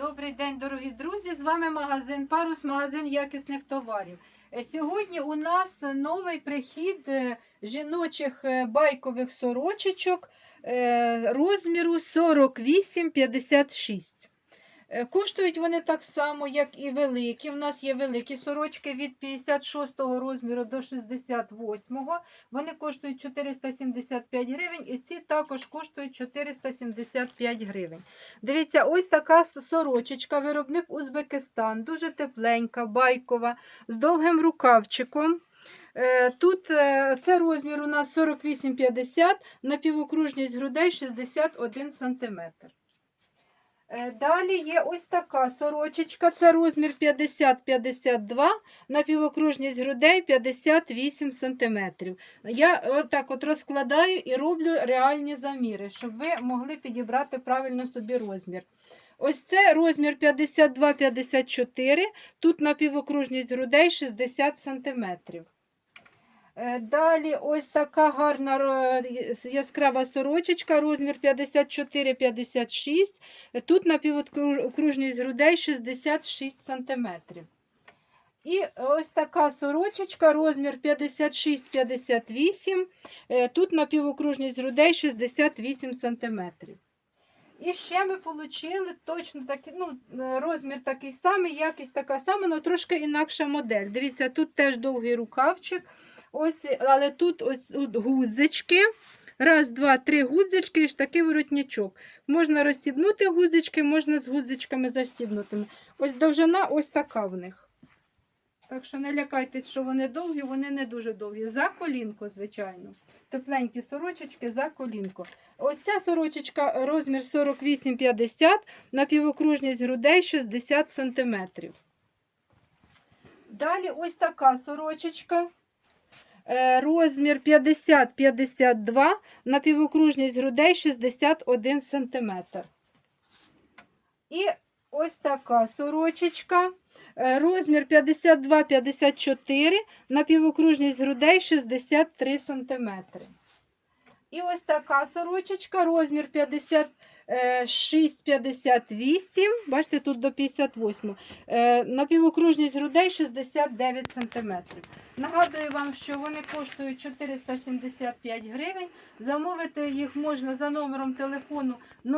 Добрий день, дорогі друзі! З вами магазин Парус, магазин якісних товарів. Е, Сьогодні у нас новий прихід е, жіночих е, байкових сорочечок розміру 48-56. Е, Коштують вони так само, як і великі. У нас є великі сорочки від 56 розміру до 68. Вони коштують 475 гривень, і ці також коштують 475 гривень. Дивіться, ось така сорочечка, виробник Узбекистан, дуже тепленька, байкова, з довгим рукавчиком. Е, Тут е, це розмір у нас 48,50, напівокружність грудей 61 см. Далі є ось така сорочечка, це розмір 50-52, напівокружність грудей 58 см. Я отак от розкладаю і роблю реальні заміри, щоб ви могли підібрати правильно собі розмір. Ось це розмір 52-54, тут напівокружність грудей 60 см. Далі ось така гарна яскрава сорочечка, розмір 54-56. Тут напівокружність грудей 66 см. І ось така сорочечка, розмір 56-58. Е, Тут напівокружність грудей 68 см. І ще ми отримали точно такий, ну, е, розмір такий самий, якість така сама, але трошки інакша модель. Дивіться, тут теж довгий рукавчик. Ось, але тут ось тут гудзички. Раз, два, три гудзички і ж такий воротничок. Можна розстібнути гудзички, можна з гудзичками застібнутими. Ось довжина ось така в них. Так що не лякайтесь, що вони довгі, вони не дуже довгі. За колінко, звичайно. Тепленькі сорочечки за колінко. Ось ця сорочечка розмір 48-50, напівокружність грудей 60 см. Далі ось така сорочечка. Е, Розмір 50-52, напівокружність грудей 61 см. І ось така сорочечка. Е, Розмір 52-54, напівокружність грудей 63 см. І ось така сорочечка, розмір 56-58, бачите, тут до 58. Е, Напівокружність грудей 69 см. Нагадую вам, що вони коштують 475 гривень. Замовити їх можна за номером телефону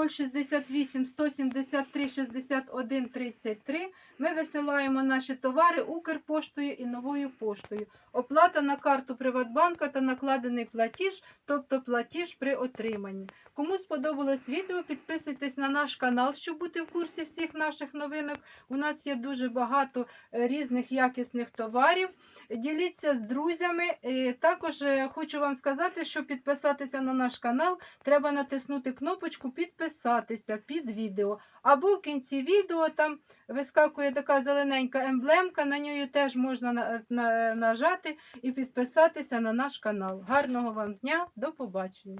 068 173 61 33. Ми висилаємо наші товари Укрпоштою і новою поштою. Оплата на карту Приватбанка та накладений платіж, тобто платіж при отриманні. Кому сподобалось відео, підписуйтесь на наш канал, щоб бути в курсі всіх наших новинок. У нас є дуже багато е, різних якісних товарів. Діліться з друзями. І Також е, хочу вам сказати, що підписатися на наш канал треба натиснути кнопочку Підписатися під відео. Або в кінці відео там вискакує така зелененька емблемка, на неї теж можна на- на- нажати і підписатися на наш канал. Гарного вам дня, до побачення!